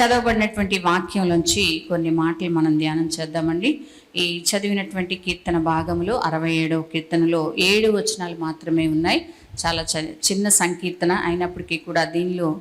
చదవబడినటువంటి వాక్యంలోంచి కొన్ని మాటలు మనం ధ్యానం చేద్దామండి. ఈ చదివినటువంటి కీర్తన భాగంలో అరవై ఏడవ కీర్తనలో ఏడు వచనాలు మాత్రమే ఉన్నాయి. చాలా చ- చిన్న సంకీర్తన అయినప్పటికీ కూడా దీనిలో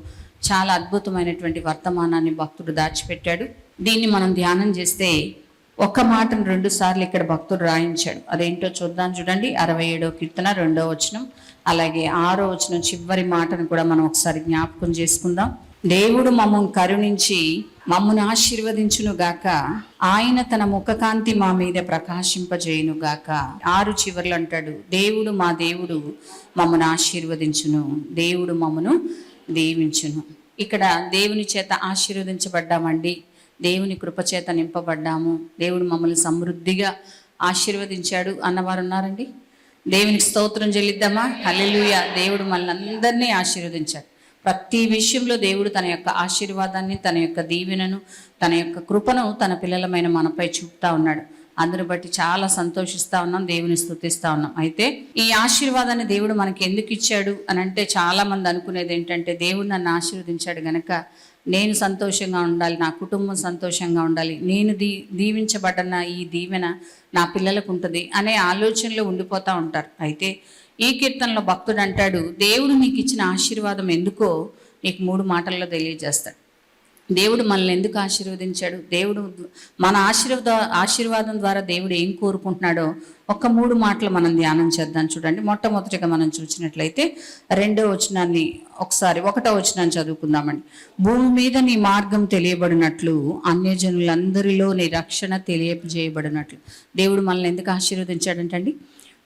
చాలా అద్భుతమైనటువంటి వర్తమానాన్ని భక్తుడు దాచిపెట్టాడు. దీన్ని మనం ధ్యానం చేస్తే ఒక్క మాటను రెండు సార్లు ఇక్కడ భక్తుడు రాయించాడు. అదేంటో చూద్దాం చూడండి. అరవై ఏడో కీర్తన రెండో వచనం అలాగే ఆరో వచనం చివరి మాటను కూడా మనం ఒకసారి జ్ఞాపకం చేసుకుందాం. దేవుడు మమ్మల్ని కరుణించి మమ్మను ఆశీర్వదించును గాక. ఆయన తన ముఖకాంతి మా మీద ప్రకాశింపజేయును గాక. ఆరు చివర్లు అంటాడు దేవుడు మా దేవుడు మమ్మను ఆశీర్వదించును దేవుడు మమ్మను దీవించును. ఇక్కడ దేవుని చేత ఆశీర్వదించబడ్డామండి. దేవుని కృపచేత నింపబడ్డాము. దేవుడు మమ్మల్ని సమృద్ధిగా ఆశీర్వదించాడు అన్నవారు ఉన్నారండి దేవునికి స్తోత్రం చెల్లిద్దామా? హల్లెలూయ. దేవుడు మనల్ని అందరినీ ఆశీర్వదించాడు. ప్రతి విషయంలో దేవుడు తన యొక్క ఆశీర్వాదాన్ని తన యొక్క దీవెనను తన యొక్క కృపను తన పిల్లలమైన మనపై చూపుతా ఉన్నాడు. అందుని బట్టి చాలా సంతోషిస్తా ఉన్నాం దేవుని స్థుతిస్తూ ఉన్నాం. అయితే ఈ ఆశీర్వాదాన్ని దేవుడు మనకి ఎందుకు ఇచ్చాడు అని అంటే చాలా మంది అనుకునేది ఏంటంటే దేవుడు నన్ను ఆశీర్వదించాడు గనక నేను సంతోషంగా ఉండాలి నా కుటుంబం సంతోషంగా ఉండాలి నేను దీ దీవించబడ్డన ఈ దీవెన నా పిల్లలకు ఉంటుంది అనే ఆలోచనలో ఉండిపోతూ ఉంటారు. అయితే ఈ కీర్తనలో భక్తుడు అంటాడు దేవుడు నీకు ఇచ్చిన ఆశీర్వాదం ఎందుకో నీకు మూడు మాటల్లో తెలియజేస్తాడు. దేవుడు మనల్ని ఎందుకు ఆశీర్వదించాడు? దేవుడు మన ఆశీర్వాద ఆశీర్వాదం ద్వారా దేవుడు ఏం కోరుకుంటున్నాడో ఒక్క మూడు మాటలు మనం ధ్యానం చేద్దాం చూడండి. మొట్టమొదటిగా మనం చూసినట్లయితే రెండో వచనాన్ని ఒకసారి ఒకటో వచనాన్ని చదువుకుందామండి. భూమి మీద నీ మార్గం తెలియబడినట్లు అన్యజనులందరిలో నీ రక్షణ తెలియజేయబడినట్లు. దేవుడు మనల్ని ఎందుకు ఆశీర్వదించాడంటండి?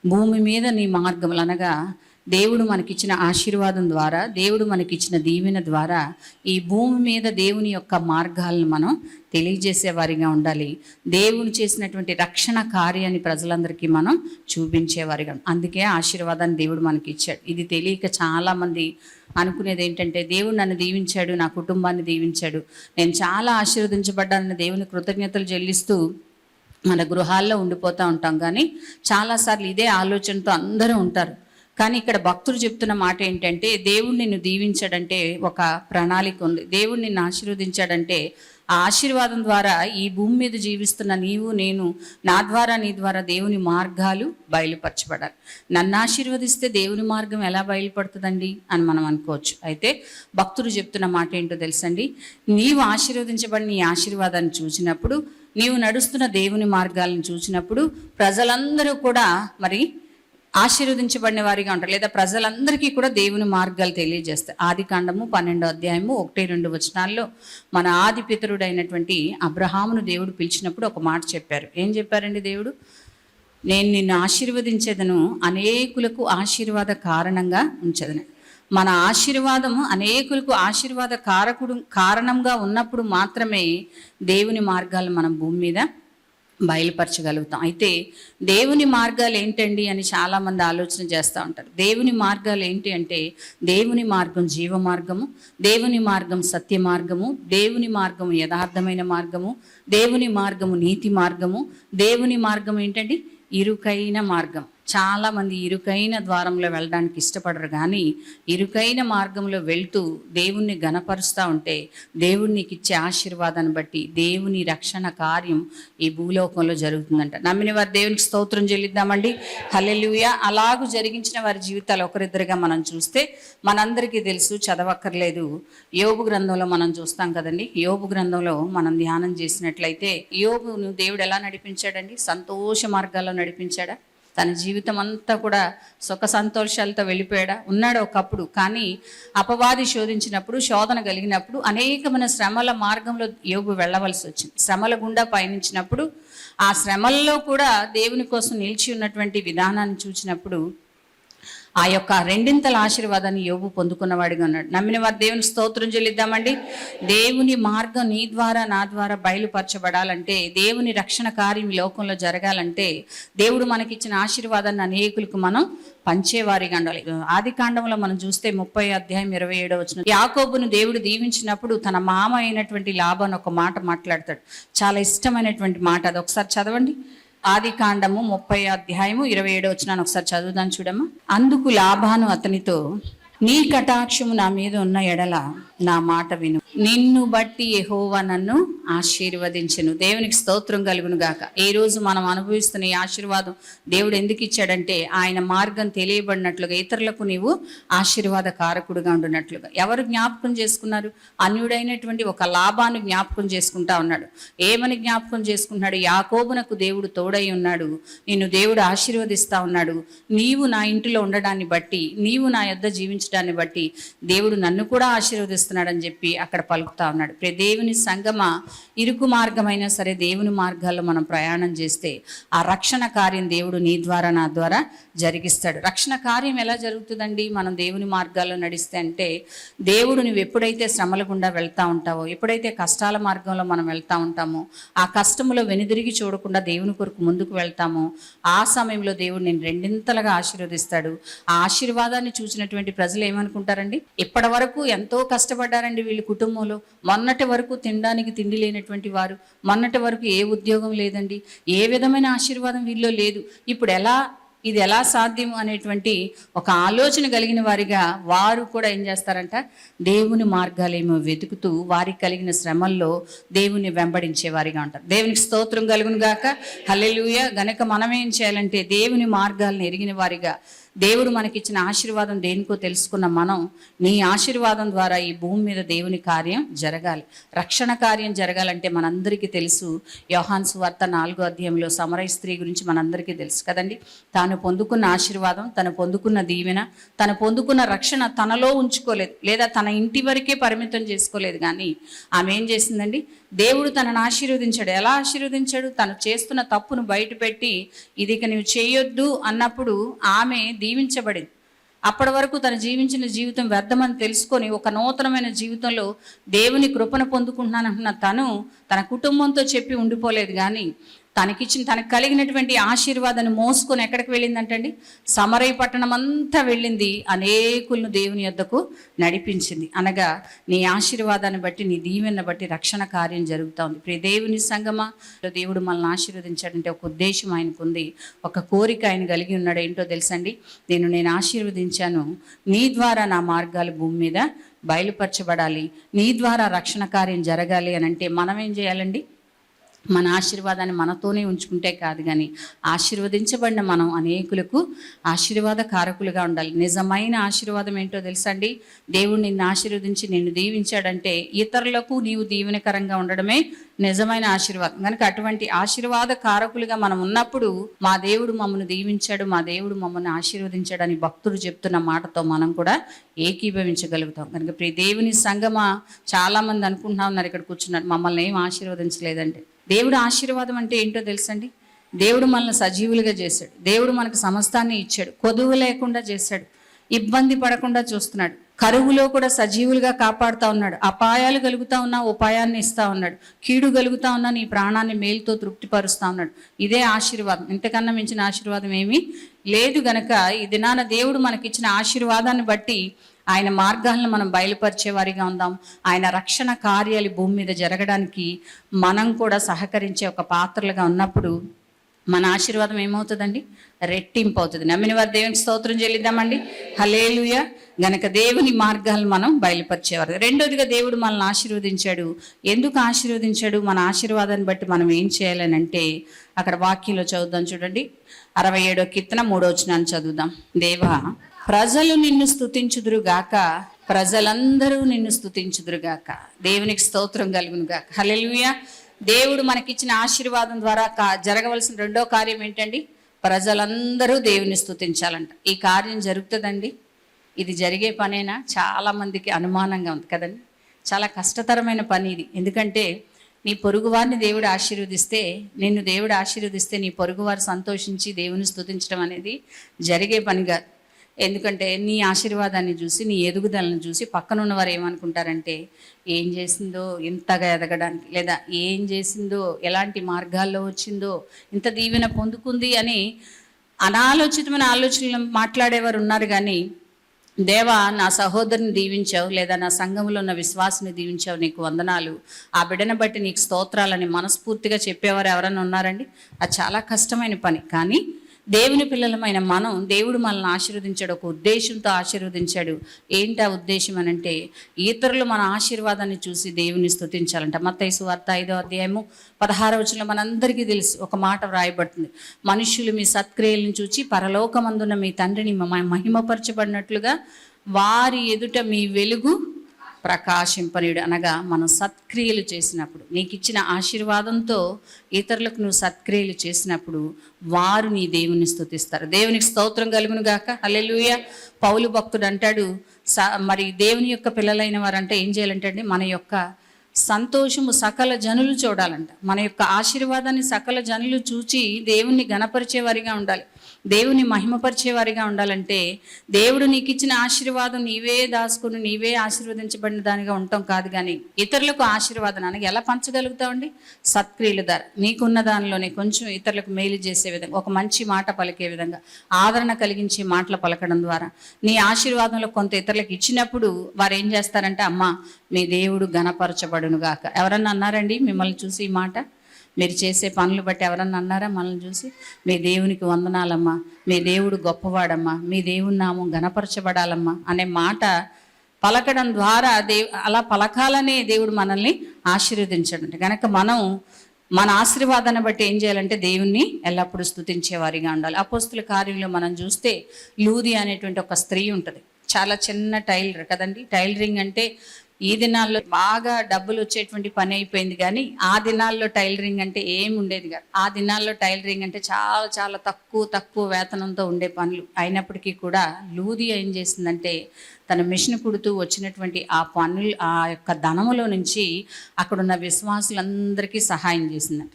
భూమి మీద నీ మార్గములు అనగా దేవుడు మనకిచ్చిన ఆశీర్వాదం ద్వారా దేవుడు మనకిచ్చిన దీవెన ద్వారా ఈ భూమి మీద దేవుని యొక్క మార్గాలను మనం తెలియజేసే వారిగా ఉండాలి. దేవుడు చేసినటువంటి రక్షణ కార్యాన్ని ప్రజలందరికీ మనం చూపించేవారిగా అందుకే ఆశీర్వాదాన్ని దేవుడు మనకి ఇచ్చాడు ఇది తెలియక చాలామంది అనుకునేది ఏంటంటే దేవుడు నన్ను దీవించాడు నా కుటుంబాన్ని దీవించాడు. నేను చాలా ఆశీర్వదించబడ్డానని దేవుని కృతజ్ఞతలు చెల్లిస్తూ మన గృహాల్లో ఉండిపోతూ ఉంటాం. కానీ చాలాసార్లు ఇదే ఆలోచనతో అందరూ ఉంటారు. కానీ ఇక్కడ భక్తులు చెప్తున్న మాట ఏంటంటే దేవుడు నిన్ను దీవించాడంటే ఒక ప్రణాళిక ఉంది. దేవుడు నిన్ను ఆశీర్వదించాడంటే ఆ ఆశీర్వాదం ద్వారా ఈ భూమి మీద జీవిస్తున్న నీవు నేను నా ద్వారా నీ ద్వారా దేవుని మార్గాలు బయలుపరచబడాలి. నన్ను ఆశీర్వదిస్తే దేవుని మార్గం ఎలా బయలుపడుతుందండి అని మనం అనుకోవచ్చు. అయితే భక్తులు చెప్తున్న మాట ఏంటో తెలుసండి? నీవు ఆశీర్వదించబడిన ఈ ఆశీర్వాదాన్ని చూసినప్పుడు నీవు నడుస్తున్న దేవుని మార్గాలను చూసినప్పుడు ప్రజలందరూ కూడా మరి ఆశీర్వదించబడిన వారిగా ఉంటారు. లేదా ప్రజలందరికీ కూడా దేవుని మార్గాలు తెలియజేస్తాయి. ఆది కాండము పన్నెండో అధ్యాయము ఒకటి రెండు వచనాల్లో మన ఆది పితరుడైనటువంటి అబ్రహామును దేవుడు పిలిచినప్పుడు ఒక మాట చెప్పారు. ఏం చెప్పారండి దేవుడు? నేను నిన్ను ఆశీర్వదించేదను అనేకులకు ఆశీర్వాద కారణంగా ఉంచదను. మన ఆశీర్వాదము అనేకులకు ఆశీర్వాద కారకుడు కారణంగా ఉన్నప్పుడు మాత్రమే దేవుని మార్గాలు మనం భూమి మీద బయలుపరచగలుగుతాం. అయితే దేవుని మార్గాలు ఏంటండి అని చాలామంది ఆలోచన చేస్తూ ఉంటారు. దేవుని మార్గాలు ఏంటి అంటే దేవుని మార్గం జీవ మార్గము దేవుని మార్గం సత్య మార్గము దేవుని మార్గం యథార్థమైన మార్గము దేవుని మార్గము నీతి మార్గము దేవుని మార్గం ఏంటండి? ఇరుకైన మార్గం. చాలామంది ఇరుకైన ద్వారంలో వెళ్ళడానికి ఇష్టపడరు కానీ ఇరుకైన మార్గంలో వెళ్తూ దేవుణ్ణి గనపరుస్తూ ఉంటే దేవుణ్ణికి ఇచ్చే ఆశీర్వాదాన్ని బట్టి దేవుని రక్షణ కార్యం ఈ భూలోకంలో జరుగుతుందంట. నమ్మిన వారి దేవునికి స్తోత్రం చెల్లిద్దామండి. హలెలుయ అలాగూ జరిగించిన వారి జీవితాలు ఒకరిద్దరిగా మనం చూస్తే మనందరికీ తెలుసు చదవక్కర్లేదు. యోబు గ్రంథంలో మనం చూస్తాం కదండి. యోబు గ్రంథంలో మనం ధ్యానం చేసినట్లయితే యోబును దేవుడు ఎలా నడిపించాడండి? సంతోష మార్గాల్లో నడిపించాడా? తన జీవితం అంతా కూడా సుఖ సంతోషాలతో వెళ్ళిపోయాడా ఉన్నాడు ఒకప్పుడు. కానీ అపవాది శోధించినప్పుడు శోధన కలిగినప్పుడు అనేకమైన శ్రమల మార్గంలో యోగు వెళ్ళవలసి వచ్చింది. శ్రమల గుండా పయనించినప్పుడు ఆ శ్రమల్లో కూడా దేవుని కోసం నిలిచి ఉన్నటువంటి విధానాన్ని చూసినప్పుడు ఆ యొక్క రెండింతల ఆశీర్వాదాన్ని యోగు పొందుకున్నవాడిగా ఉన్నాడు. నమ్మిన వారు దేవుని స్తోత్రం చెల్లిద్దామండి. దేవుని మార్గం నీ ద్వారా నా ద్వారా బయలుపరచబడాలంటే దేవుని రక్షణ కార్యం లోకంలో జరగాలంటే దేవుడు మనకిచ్చిన ఆశీర్వాదాన్ని అనేకులకు మనం పంచేవారిగా ఉండాలి. ఆది కాండంలో మనం చూస్తే ముప్పై అధ్యాయం ఇరవై ఏడో వచ్చిన యాకోబును దేవుడు దీవించినప్పుడు తన మామ అయినటువంటి లాభాన్ని ఒక మాట మాట్లాడతాడు. చాలా ఇష్టమైనటువంటి మాట. అది ఒకసారి చదవండి. ఆది కాండము ముప్పై అధ్యాయము ఇరవై ఏడు వచ్చినాను ఒకసారి చదువుదాను చూడమ్మా. అందుకు లాభాను అతనితో నీ కటాక్షము నా మీద ఉన్న ఎడల నా మాట విను. నిన్ను బట్టి ఎహోవా నన్ను ఆశీర్వదించను. దేవునికి స్తోత్రం కలుగును గాక. ఈ రోజు మనం అనుభవిస్తున్న ఈ ఆశీర్వాదం దేవుడు ఎందుకు ఇచ్చాడంటే ఆయన మార్గం తెలియబడినట్లుగా ఇతరులకు నీవు ఆశీర్వాద కారకుడుగా ఉండున్నట్లుగా ఎవరు జ్ఞాపకం చేసుకున్నారు? అన్యుడైనటువంటి ఒక లాభాన్ని జ్ఞాపకం చేసుకుంటా ఉన్నాడు. ఏమని జ్ఞాపకం చేసుకుంటున్నాడు? యాకోబునకు దేవుడు తోడై ఉన్నాడు. నిన్ను దేవుడు ఆశీర్వదిస్తా ఉన్నాడు. నీవు నా ఇంటిలో ఉండడాన్ని బట్టి నీవు నా యొద్ద జీవించడాన్ని బట్టి దేవుడు నన్ను కూడా చేస్తున్నాడని చెప్పి అక్కడ పలుకుతా ఉన్నాడు. ప్రే దేవుని సంగమ ఇరుకు మార్గమైనా సరే దేవుని మార్గాల్లో మనం ప్రయాణం చేస్తే ఆ రక్షణ కార్యం దేవుడు నీ ద్వారా నా ద్వారా జరిగిస్తాడు. రక్షణ కార్యం ఎలా జరుగుతుందండి? మనం దేవుని మార్గాల్లో నడిస్తే అంటే దేవుడు నువ్వు ఎప్పుడైతే శ్రమల గుండా వెళ్తా ఉంటావో ఎప్పుడైతే కష్టాల మార్గంలో మనం వెళ్తా ఉంటామో ఆ కష్టములో వెనుదిరిగి చూడకుండా దేవుని కొరకు ముందుకు వెళ్తామో ఆ సమయంలో దేవుడు నేను రెండింతలుగా ఆశీర్వదిస్తాడు. ఆ ఆశీర్వాదాన్ని చూసినటువంటి ప్రజలు ఏమనుకుంటారండి? ఇప్పటి వరకు ఎంతో కష్టం కష్టపడ్డారండి వీళ్ళ కుటుంబంలో. మొన్నటి వరకు తినడానికి తిండి లేనటువంటి వారు మొన్నటి వరకు ఏ ఉద్యోగం లేదండి ఏ విధమైన ఆశీర్వాదం వీళ్ళలో లేదు. ఇప్పుడు ఎలా ఇది ఎలా సాధ్యం అనేటువంటి ఒక ఆలోచన కలిగిన వారిగా వారు కూడా ఏం చేస్తారంట? దేవుని మార్గాలేమో వెతుకుతూ వారికి కలిగిన శ్రమల్లో దేవుని వెంబడించే వారిగా ఉంటారు. దేవునికి స్తోత్రం కలుగును గాక. గనక మనం ఏం చేయాలంటే దేవుని మార్గాలను ఎరిగిన వారిగా దేవుడు మనకిచ్చిన ఆశీర్వాదం దేనికో తెలుసుకున్న మనం నీ ఆశీర్వాదం ద్వారా ఈ భూమి మీద దేవుని కార్యం జరగాలి. రక్షణ కార్యం జరగాలంటే మనందరికీ తెలుసు. యోహాన్ సువార్త నాలుగో అధ్యాయంలో సమరయ స్త్రీ గురించి మనందరికీ తెలుసు కదండి. తాను పొందుకున్న ఆశీర్వాదం తను పొందుకున్న దీవెన తను పొందుకున్న రక్షణ తనలో ఉంచుకోలేదు. లేదా తన ఇంటి వరకే పరిమితం చేసుకోలేదు కానీ ఆమె ఏం చేసిందండి? దేవుడు తనను ఆశీర్వదించాడు. ఎలా ఆశీర్వదించాడు? తను చేస్తున్న తప్పును బయటపెట్టి ఇది ఇక నువ్వు చేయొద్దు అన్నప్పుడు ఆమె దీవించబడింది. అప్పటి వరకు తను జీవించిన జీవితం వ్యర్థమని తెలుసుకొని ఒక నూతనమైన జీవితంలో దేవుని కృపను పొందుకుంటున్నానంటున్న తను తన కుటుంబంతో చెప్పి ఉండిపోలేదు. కానీ తనకిచ్చిన తనకు కలిగినటువంటి ఆశీర్వాదాన్ని మోసుకొని ఎక్కడికి వెళ్ళిందంటండి? సమరయ పట్టణం అంతా వెళ్ళింది. అనేకులను దేవుని యొద్దకు నడిపించింది. అనగా నీ ఆశీర్వాదాన్ని బట్టి నీ దీవెన బట్టి రక్షణ కార్యం జరుగుతూ ఉంది. ప్రియ దేవుని సంగమా దేవుడు మనల్ని ఆశీర్వదించాడంటే ఒక ఉద్దేశం ఆయనకు ఉంది ఒక కోరిక ఆయన కలిగి ఉన్నాడు. ఏంటో తెలుసండి? నేను నేను ఆశీర్వదించాను. నీ ద్వారా నా మార్గాలు భూమి మీద బయలుపరచబడాలి. నీ ద్వారా రక్షణ కార్యం జరగాలి అని అంటే మనం ఏం చేయాలండి? మన ఆశీర్వాదాన్ని మనతోనే ఉంచుకుంటే కాదు కానీ ఆశీర్వదించబడిన మనం అనేకులకు ఆశీర్వాద కారకులుగా ఉండాలి. నిజమైన ఆశీర్వాదం ఏంటో తెలుసా అండి? దేవుడు నిన్ను ఆశీర్వదించి నిన్ను దీవించాడంటే ఇతరులకు నీవు దీవెనకరంగా ఉండడమే నిజమైన ఆశీర్వాదం. కనుక అటువంటి ఆశీర్వాద కారకులుగా మనం ఉన్నప్పుడు మా దేవుడు మమ్మల్ని దీవించాడు మా దేవుడు మమ్మల్ని ఆశీర్వదించాడు అని భక్తుడు చెప్తున్న మాటతో మనం కూడా ఏకీభవించగలుగుతాం. కనుక ప్రియ దేవుని సంగమ చాలామంది అనుకుంటున్నా ఉన్నారు ఇక్కడ కూర్చున్నారు మమ్మల్ని ఏం ఆశీర్వదించలేదంటే. దేవుడు ఆశీర్వాదం అంటే ఏంటో తెలుసండి? దేవుడు మనల్ని సజీవులుగా చేశాడు. దేవుడు మనకు సమస్తాన్ని ఇచ్చాడు. కొదువు లేకుండా చేశాడు. ఇబ్బంది పడకుండా చూస్తున్నాడు. కరువులో కూడా సజీవులుగా కాపాడుతూ ఉన్నాడు. అపాయాలు కలుగుతా ఉన్నా ఉపాయాన్ని ఇస్తా ఉన్నాడు. కీడు కలుగుతా ఉన్నా నీ ప్రాణాన్ని మేలుతో తృప్తిపరుస్తూ ఉన్నాడు. ఇదే ఆశీర్వాదం. ఇంతకన్నా మించిన ఆశీర్వాదం ఏమీ లేదు గనక ఈ దినాన దేవుడు మనకిచ్చిన ఆశీర్వాదాన్ని బట్టి ఆయన మార్గాలను మనం బయలుపరిచేవారిగా ఉందాం. ఆయన రక్షణ కార్యాలు భూమి మీద జరగడానికి మనం కూడా సహకరించే ఒక పాత్రలుగా ఉన్నప్పుడు మన ఆశీర్వాదం ఏమవుతుందండి? రెట్టింపు అవుతుంది. నమ్మిన వారి దేవునికి స్తోత్రం చెల్లిద్దామండి. హలేలుయ గనక దేవుని మార్గాలను మనం బయలుపరిచేవారు. రెండోదిగా దేవుడు మనల్ని ఆశీర్వదించాడు. ఎందుకు ఆశీర్వదించాడు? మన ఆశీర్వాదాన్ని బట్టి మనం ఏం చేయాలని అంటే అక్కడ వాక్యంలో చదువుదాం చూడండి. అరవై ఏడో కీర్తన మూడో వచనాన్ని చదువుదాం. దేవా ప్రజలు నిన్ను స్తుతించుదురుగాక ప్రజలందరూ నిన్ను స్తుతించుదురుగాక. దేవునికి స్తోత్రం కలుగును గాక దేవుడు మనకిచ్చిన ఆశీర్వాదం ద్వారా కా- జరగవలసిన రెండో కార్యం ఏంటండి? ప్రజలందరూ దేవుని స్థుతించాలంట ఈ కార్యం జరుగుతుందండి. ఇది జరిగే పనేనా? చాలామందికి అనుమానంగా ఉంది కదండి. చాలా కష్టతరమైన పని ఇది. ఎందుకంటే నీ పొరుగువారిని దేవుడు ఆశీర్వదిస్తే నిన్ను దేవుడు ఆశీర్వదిస్తే నీ పొరుగువారు సంతోషించి దేవుని స్థుతించడం అనేది జరిగే పని కాదు ఎందుకంటే నీ ఆశీర్వాదాన్ని చూసి నీ ఎదుగుదలను చూసి పక్కనున్న వారు ఏమనుకుంటారంటే ఏం చేసిందో ఇంతగా ఎదగడానికి లేదా ఏం చేసిందో ఎలాంటి మార్గాల్లో వచ్చిందో ఇంత దీవెన పొందుకుంది అని అనాలోచితమైన ఆలోచనలు మాట్లాడేవారు ఉన్నారు కానీ దేవా నా సహోదరుని దీవించావు లేదా నా సంఘంలో ఉన్న విశ్వాసిని దీవించావు నీకు వందనాలు. ఆ బిడ్డను బట్టి నీకు స్తోత్రాలని మనస్ఫూర్తిగా చెప్పేవారు ఎవరైనా ఉన్నారండి? అది చాలా కష్టమైన పని. కానీ దేవుని పిల్లలమైన మనం దేవుడు మనల్ని ఆశీర్వదించాడు ఒక ఉద్దేశంతో ఆశీర్వదించాడు. ఏంటి ఆ ఉద్దేశం అని అంటే ఇతరులు మన ఆశీర్వాదాన్ని చూసి దేవుని స్థుతించాలంట మత్తైసు వార్త ఐదో అధ్యాయము పదహారవ వచనంలో మనందరికీ తెలుసు ఒక మాట వ్రాయబడుతుంది. మనుషులు మీ సత్క్రియలను చూచి పరలోకమందున్న మీ తండ్రిని మహిమపరచబడినట్లుగా వారి ఎదుట మీ వెలుగు ప్రకాశింపనీయుడు అనగా మనం సత్క్రియలు చేసినప్పుడు. నీకు ఇచ్చిన ఆశీర్వాదంతో ఇతరులకు నువ్వు సత్క్రియలు చేసినప్పుడు వారు నీ దేవుని స్తుతిస్తారు. దేవునికి స్తోత్రం కలుగును గాక. అల్లెలుయ పౌలు భక్తుడు అంటాడు స మరి దేవుని యొక్క పిల్లలైన వారంటే ఏం చేయాలంటే అండి మన యొక్క సంతోషము సకల జనులు చూడాలంట. మన యొక్క ఆశీర్వాదాన్ని సకల జనులు చూచి దేవుణ్ణి గణపరిచేవారిగా ఉండాలి. దేవుని మహిమపరిచేవారిగా ఉండాలంటే దేవుడు నీకు ఇచ్చిన ఆశీర్వాదం నీవే దాచుకుని నీవే ఆశీర్వదించబడిన దానిగా ఉంటాం కాదు కానీ ఇతరులకు ఆశీర్వాదాన్ని ఎలా పంచగలుగుతావండి? సత్క్రియల ద్వారా నీకున్న దానిలోనే కొంచెం ఇతరులకు మేలు చేసే విధంగా ఒక మంచి మాట పలికే విధంగా ఆదరణ కలిగించే మాటలు పలకడం ద్వారా నీ ఆశీర్వాదంలో కొంత ఇతరులకు ఇచ్చినప్పుడు వారు ఏం చేస్తారంటే అమ్మ మీ దేవుడు గణపరచబడును గాక ఎవరన్నా అన్నారండి మిమ్మల్ని చూసి ఈ మాట? మీరు చేసే పనులు బట్టి ఎవరన్నా అన్నారా? మనల్ని చూసి మీ దేవునికి వందనాలమ్మా. మీ దేవుడు గొప్పవాడమ్మా. మీ దేవుని నామం గణపరచబడాలమ్మా అనే మాట పలకడం ద్వారా దేవు అలా పలకాలనే దేవుడు మనల్ని ఆశీర్వదించడం కనుక మనం మన ఆశీర్వాదాన్ని బట్టి ఏం చేయాలంటే దేవుణ్ణి ఎల్లప్పుడూ స్థుతించేవారిగా ఉండాలి. అపోస్తుల కార్యంలో మనం చూస్తే లూది అనేటువంటి ఒక స్త్రీ ఉంటుంది. చాలా చిన్న టైలర్ కదండి. టైలరింగ్ అంటే ఈ దినాల్లో బాగా డబ్బులు వచ్చేటువంటి పని అయిపోయింది కానీ ఆ దినాల్లో టైలరింగ్ అంటే ఏం ఉండేది కాదు. ఆ దినాల్లో టైలరింగ్ అంటే చాలా చాలా తక్కువ తక్కువ వేతనంతో ఉండే పనులు. అయినప్పటికీ కూడా లూది ఏం చేసిందంటే తన మిషన్ కుడుతూ వచ్చినటువంటి ఆ పనులు ఆ యొక్క ధనములో నుంచి అక్కడున్న విశ్వాసులందరికీ సహాయం చేసిందంట.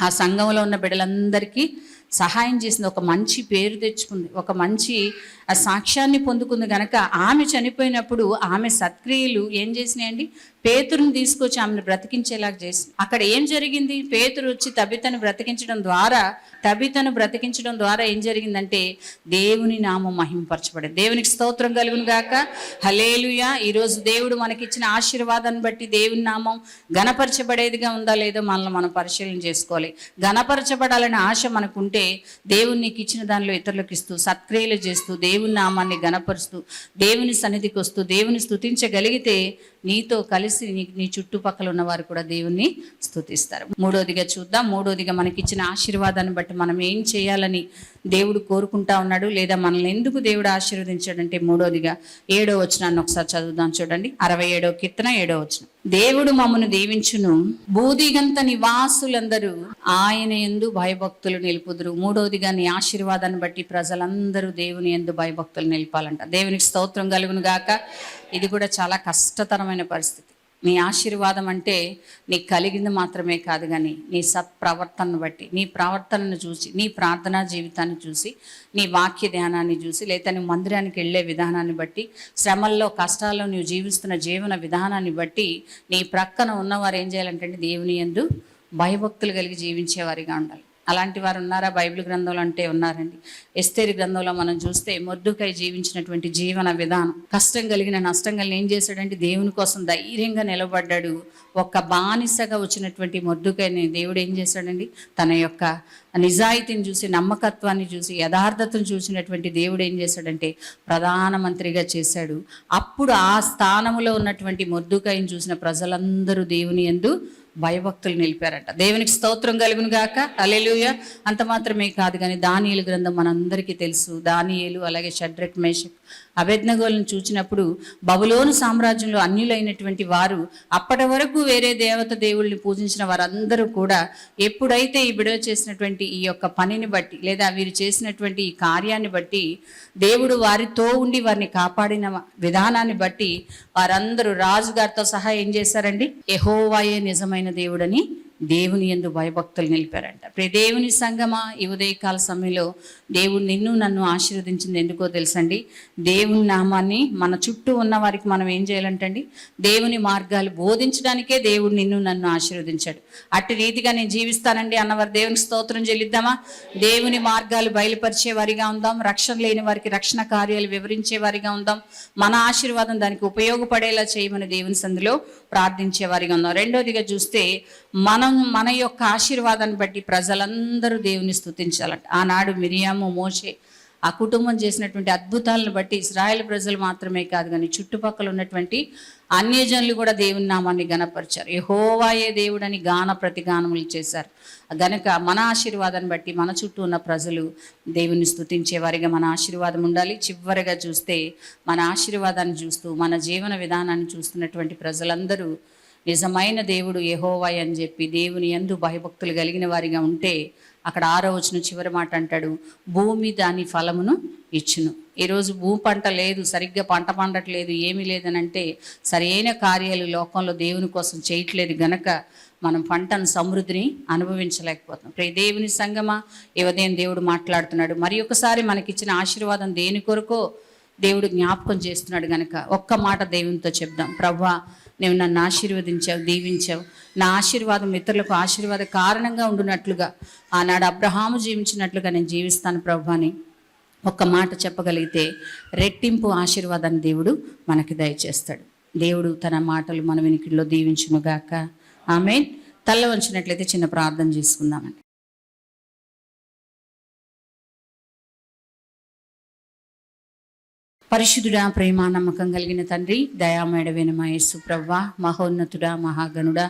ఆ సంఘంలో ఉన్న బిడ్డలందరికీ సహాయం చేసింది. ఒక మంచి పేరు తెచ్చుకుంది. ఒక మంచి ఆ సాక్ష్యాన్ని పొందుకుంది గనక ఆమె చనిపోయినప్పుడు ఆమె సత్క్రియలు ఏం చేసినాయండి? పేతురుని తీసుకొచ్చి ఆమెను బ్రతికించేలాగా చేసి అక్కడ ఏం జరిగింది? పేతురు వచ్చి తబితను బ్రతికించడం ద్వారా తబితను బ్రతికించడం ద్వారా ఏం జరిగిందంటే దేవుని నామం మహిమపరచబడింది దేవునికి స్తోత్రం కలుగును గాక. హలేలుయా ఈరోజు దేవుడు మనకిచ్చిన ఆశీర్వాదాన్ని బట్టి దేవుని నామం గణపరచబడేదిగా ఉందా లేదో మనల్ని మనం పరిశీలన చేసుకోవాలి. గణపరచబడాలనే ఆశ మనకుంటే దేవుని నీకు ఇచ్చిన దానిలో ఇతరులకు ఇస్తూ సత్క్రియలు చేస్తూ దేవుని నామాన్ని గణపరుస్తూ దేవుని సన్నిధికి వస్తూ దేవుని స్థుతించగలిగితే నీతో కలిసి నీ నీ చుట్టుపక్కల ఉన్న వారు కూడా దేవుణ్ణి స్థుతిస్తారు మూడోదిగా చూద్దాం. మూడోదిగా మనకిచ్చిన ఆశీర్వాదాన్ని బట్టి మనం ఏం చేయాలని దేవుడు కోరుకుంటా ఉన్నాడు లేదా మనల్ని ఎందుకు దేవుడు ఆశీర్వదించాడంటే మూడోదిగా ఏడో వచనాన్ని ఒకసారి చదువుదాం చూడండి. అరవై ఏడో కీర్తన ఏడో వచనం. దేవుడు మమ్మను దీవించును. బూదిగంత నివాసులందరూ ఆయన ఎందు భయభక్తులు నిలుపుదురు. మూడోదిగా నీ ఆశీర్వాదాన్ని బట్టి ప్రజలందరూ దేవుని ఎందు భయభక్తులు నిలపాలంట. దేవునికి స్తోత్రం కలుగును గాక. ఇది కూడా చాలా కష్టతరమైన పరిస్థితి. నీ ఆశీర్వాదం అంటే నీకు కలిగింది మాత్రమే కాదు కానీ నీ సత్ప్రవర్తనను బట్టి నీ ప్రవర్తనను చూసి నీ ప్రార్థనా జీవితాన్ని చూసి నీ వాక్య ధ్యానాన్ని చూసి లేదా నువ్వు మందిరానికి వెళ్ళే విధానాన్ని బట్టి శ్రమల్లో కష్టాల్లో నువ్వు జీవిస్తున్న జీవన విధానాన్ని బట్టి నీ ప్రక్కన ఉన్నవారు ఏం చేయాలంటే దేవుని ఎందు భయభక్తులు కలిగి జీవించేవారిగా ఉండాలి. అలాంటి వారు ఉన్నారా? బైబిల్ గ్రంథంలో అంటే ఉన్నారండి. ఎస్తేరి గ్రంథంలో మనం చూస్తే మొద్దుకై జీవించినటువంటి జీవన విధానం. కష్టం కలిగిన నష్టం కలిగిన ఏం చేశాడంటే దేవుని కోసం ధైర్యంగా నిలబడ్డాడు. ఒక్క బానిసగా వచ్చినటువంటి మొద్దుకైని దేవుడు ఏం చేశాడండి? తన యొక్క నిజాయితీని చూసి నమ్మకత్వాన్ని చూసి యథార్థతను చూసినటువంటి దేవుడు ఏం చేశాడంటే ప్రధానమంత్రిగా చేశాడు. అప్పుడు ఆ స్థానంలో ఉన్నటువంటి మొద్దుకాయని చూసిన ప్రజలందరూ దేవుని ఎందు భయభక్తులు నిలిపారట. దేవునికి స్తోత్రం కలుగును గాక. అలెలుయ అంత మాత్రమే కాదు కానీ దానియలు గ్రంథం మనందరికీ తెలుసు. దానియలు అలాగే షడ్రక్ మేషక్ అభెజ్ఞగోలను చూచినప్పుడు బబులోను సామ్రాజ్యంలో అన్యులైనటువంటి వారు అప్పటి వరకు వేరే దేవత దేవుళ్ళని పూజించిన వారందరూ కూడా ఎప్పుడైతే ఈ బిడవ చేసినటువంటి ఈ యొక్క పనిని బట్టి లేదా వీరు చేసినటువంటి ఈ కార్యాన్ని బట్టి దేవుడు వారితో ఉండి వారిని కాపాడిన విధానాన్ని బట్టి వారందరూ రాజుగారితో సహా ఏం చేశారండి? ఎహోవాయే నిజమైన దేవుడని దేవుని ఎందు భయభక్తులు నిలిపారంట. ప్రే దేవుని సంగమా ఈ ఉదయకాల సమయంలో దేవుడు నిన్ను నన్ను ఆశీర్వదించింది ఎందుకో తెలుసండి? దేవుని నామాన్ని మన చుట్టూ ఉన్న వారికి మనం ఏం చేయాలంటండి? దేవుని మార్గాలు బోధించడానికే దేవుడు నిన్ను నన్ను ఆశీర్వదించాడు. అట్టి రీతిగా నేను జీవిస్తానండి అన్నవారు దేవుని స్తోత్రం చెల్లిద్దామా? దేవుని మార్గాలు బయలుపరిచే వారిగా ఉందాం. రక్షణ లేని వారికి రక్షణ కార్యాలు వివరించే వారిగా ఉందాం. మన ఆశీర్వాదం దానికి ఉపయోగపడేలా చేయమని దేవుని సందులో ప్రార్థించే వారిగా ఉందాం. రెండోదిగా చూస్తే మనం మన యొక్క ఆశీర్వాదాన్ని బట్టి ప్రజలందరూ దేవుని స్థుతించాలంట. ఆనాడు మిరియాము మోషే ఆ కుటుంబం చేసినటువంటి అద్భుతాలను బట్టి ఇస్రాయల్ ప్రజలు మాత్రమే కాదు కానీ చుట్టుపక్కల ఉన్నటువంటి అన్యజనులు కూడా దేవుని నామాన్ని గనపరిచారు యహోవాయే దేవుడని గాన ప్రతిగానములు చేశారు. గనక మన ఆశీర్వాదాన్ని బట్టి మన చుట్టూ ఉన్న ప్రజలు దేవుని స్తుతించే వారిగా మన ఆశీర్వాదం ఉండాలి. చివరిగా చూస్తే మన ఆశీర్వాదాన్ని చూస్తూ మన జీవన విధానాన్ని చూస్తున్నటువంటి ప్రజలందరూ నిజమైన దేవుడు యెహోవాయ్ అని చెప్పి దేవుని ఎందు భయభక్తులు కలిగిన వారిగా ఉంటే అక్కడ ఆరో వచ్చిన చివరి మాట అంటాడు భూమి దాని ఫలమును ఇచ్చును. ఈరోజు భూ పంట లేదు సరిగ్గా పంట పండట్లేదు ఏమీ లేదని అంటే సరైన కార్యాలు లోకంలో దేవుని కోసం చేయట్లేదు గనక మనం పంటను సమృద్ధిని అనుభవించలేకపోతాం. ప్రే దేవుని సంగమా ఈ దేవుడు మాట్లాడుతున్నాడు. మరి ఒకసారి మనకిచ్చిన ఆశీర్వాదం దేని కొరకో దేవుడు జ్ఞాపకం చేస్తున్నాడు గనక ఒక్క మాట దేవునితో చెప్దాం. ప్రభా నువ్వు నన్ను ఆశీర్వదించావు దీవించావు. నా ఆశీర్వాదం ఇతరులకు ఆశీర్వాద కారణంగా ఉండునట్లుగా ఆనాడు అబ్రహాము జీవించినట్లుగా నేను జీవిస్తాను ప్రభాని ఒక్క మాట చెప్పగలిగితే రెట్టింపు ఆశీర్వాదాన్ని దేవుడు మనకి దయచేస్తాడు. దేవుడు తన మాటలు మన వినికిడిలో దీవించునుగాక. ఆమె తల్ల వంచినట్లయితే చిన్న ప్రార్థన చేసుకుందామండి. పరిశుద్ధుడా ప్రేమ నమ్మకం కలిగిన తండ్రి దయామేడవైన మా యేసు ప్రవ్వ మహోన్నతుడా మహాగణుడా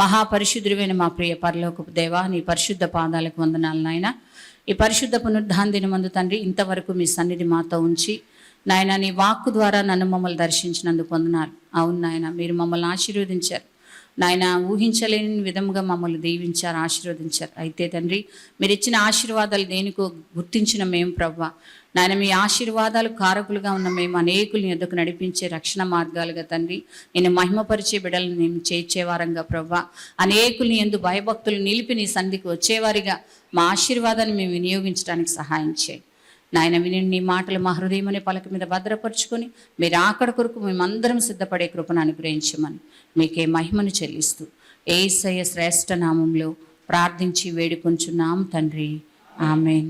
మహాపరిశుద్ధుడైన మా ప్రియ పరలోకపు దేవ నీ పరిశుద్ధ పాదాలకు వందనాలు నాయన. ఈ పరిశుద్ధ పునరుద్ధాన దినమందు తండ్రి ఇంతవరకు మీ సన్నిధి మాతో ఉంచి నాయన నీ వాక్కు ద్వారా నన్ను మమ్మల్ని దర్శించినందుకు వందనాలు. అవును నాయన మీరు మమ్మల్ని ఆశీర్వదించారు. నాయన ఊహించలేని విధముగా మమ్మల్ని దీవించారు ఆశీర్వదించారు. అయితే తండ్రి మీరు ఇచ్చిన ఆశీర్వాదాలు దేనికో గుర్తించిన మేము ప్రవ్వ. నాయన మీ ఆశీర్వాదాలు కారకులుగా ఉన్న మేము అనేకుల్ని ఎదుకు నడిపించే రక్షణ మార్గాలుగా తండ్రి నేను మహిమపరిచే బిడలను మేము చేర్చేవారంగా ప్రవ్వా. అనేకుల్ని ఎందు భయభక్తులు నిలిపి నీ సంధికి వచ్చేవారిగా మా ఆశీర్వాదాన్ని మేము వినియోగించడానికి సహాయం చేయి. నాయన విని నీ మాటలు మా హృదయం అనే పలక మీద భద్రపరుచుకొని మీరు ఆకడ కొరకు మేమందరం సిద్ధపడే కృపను అనుగ్రహించమని మీకే మహిమను చెల్లిస్తూ ఏసయ్య శ్రేష్ఠ నామంలో ప్రార్థించి వేడుకొంచున్నాం తండ్రి. ఆమెన్.